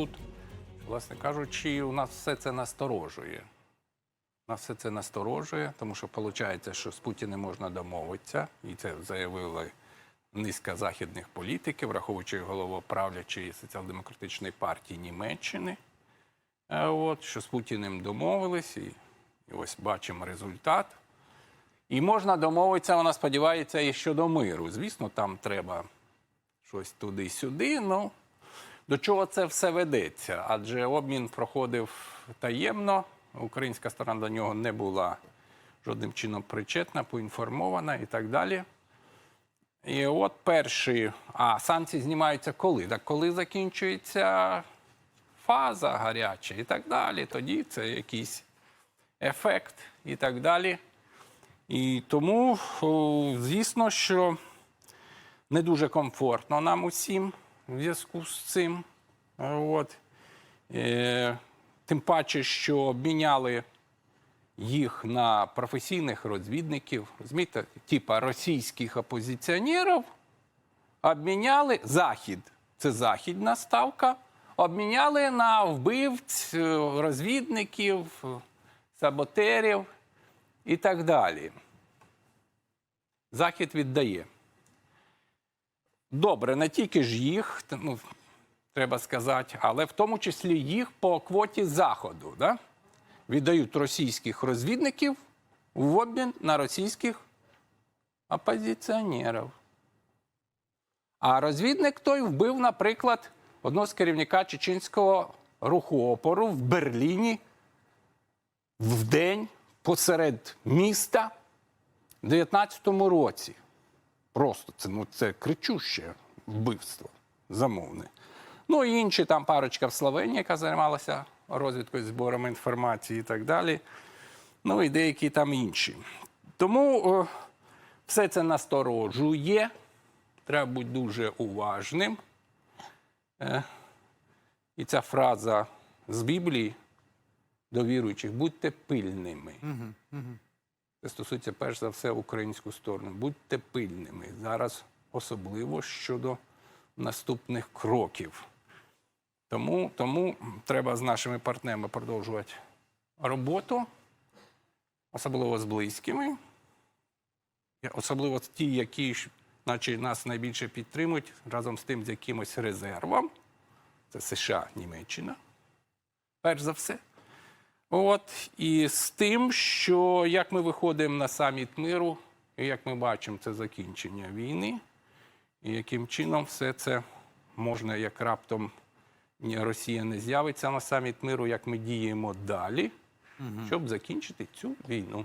тут, власне кажучи, у нас все це насторожує. Нас все це насторожує, тому що виходить, що з Путіним можна домовитися, і це заявили низка західних політиків, враховуючи головоправлячої соціал-демократичної партії Німеччини. От, що з Путіним домовились, і, і ось бачимо результат. І можна домовитися, вона сподівається, і щодо миру. Звісно, там треба щось туди-сюди. Ну до чого це все ведеться? Адже обмін проходив таємно. Українська сторона до нього не була жодним чином причетна, поінформована і так далі. І от перші, а санкції знімаються коли? Так коли закінчується фаза гаряча і так далі, тоді це якийсь ефект і так далі. І тому, звісно, що не дуже комфортно нам усім в зв'язку з цим. От. Е, тим паче, що обміняли їх на професійних розвідників, розумієте, типа російських опозиціонерів, обміняли Захід, це західна ставка, обміняли на вбивць, е, розвідників, саботерів і так далі. Захід віддає. Добре, не тільки ж їх, ну, треба сказати, але в тому числі їх по квоті Заходу. Да? Віддають російських розвідників в обмін на російських опозиціонерів. А розвідник той вбив, наприклад, одного з керівника чеченського руху опору в Берліні в день посеред міста в 19-му році. Просто це, ну, це кричуще вбивство замовне. Ну і інші там парочка в Словенії, яка займалася розвідкою збором інформації і так далі. Ну і деякі там інші. Тому е, все це насторожує. Треба бути дуже уважним. Е, і ця фраза з Біблії до віруючих будьте пильними. Це стосується перш за все українську сторону. Будьте пильними зараз, особливо щодо наступних кроків. Тому, тому треба з нашими партнерами продовжувати роботу, особливо з близькими, особливо ті, які наче нас найбільше підтримують, разом з тим з якимось резервом. Це США, Німеччина. Перш за все. От і з тим, що як ми виходимо на саміт миру, і як ми бачимо, це закінчення війни, і яким чином все це можна, як раптом Росія не з'явиться на саміт миру, як ми діємо далі, щоб закінчити цю війну.